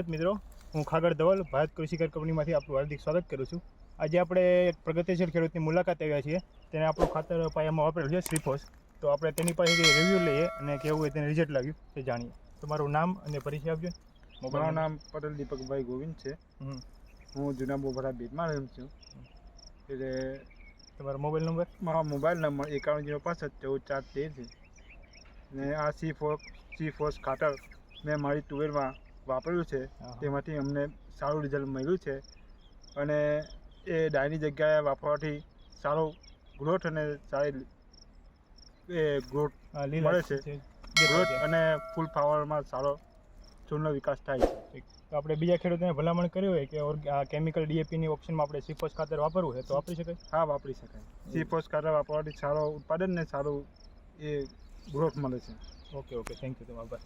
ખેડૂત મિત્રો હું ખાગર ધવલ ભારત કૃષિકર કંપનીમાંથી આપણું હાર્દિક સ્વાગત કરું છું. આજે આપણે એક પ્રગતિશીલ ખેડૂતની મુલાકાત આવ્યા છીએ. તેને આપણું ખાતર પાયામાં વાપરેલું છે શ્રીફોસ. તો આપણે તેની પાસેથી રિવ્યૂ લઈએ અને કેવું હોય તેને રિઝલ્ટ લાગ્યું તે જાણીએ. તમારું નામ અને પરિચય આપજો. મારું નામ પટેલ દીપકભાઈ ગોવિંદ છે. હું જૂના બોભરા બેટમાં રહું છું. એટલે તમારો મોબાઈલ નંબર? મારો મોબાઈલ નંબર એકાવન જીરો પાસઠ ચૌદ ચાર તેર છે. ને આ સી ફોર સી ફોર્સ ખાતર મેં મારી ટુવેલમાં વાપર્યું છે તેમાંથી અમને સારું રિઝલ્ટ મળ્યું છે. અને એ ડાયની જગ્યાએ વાપરવાથી સારો ગ્રોથ અને સારી એ ગ્રોથ મળે છે. ગ્રોથ અને ફૂલ ફાવરમાં સારો છોડનો વિકાસ થાય છે. તો આપણે બીજા ખેડૂતોને ભલામણ કર્યું હોય કે આ કેમિકલ ડીએપીની ઓપ્શનમાં આપણે સીફોસ ખાતર વાપરવું છે તો વાપરી શકાય? હા વાપરી શકાય. સી ફોર્સ ખાતર વાપરવાથી સારો ઉત્પાદન ને સારું એ ગ્રોથ મળે છે. Okay okay. થેન્ક યુ તમારો. આભાર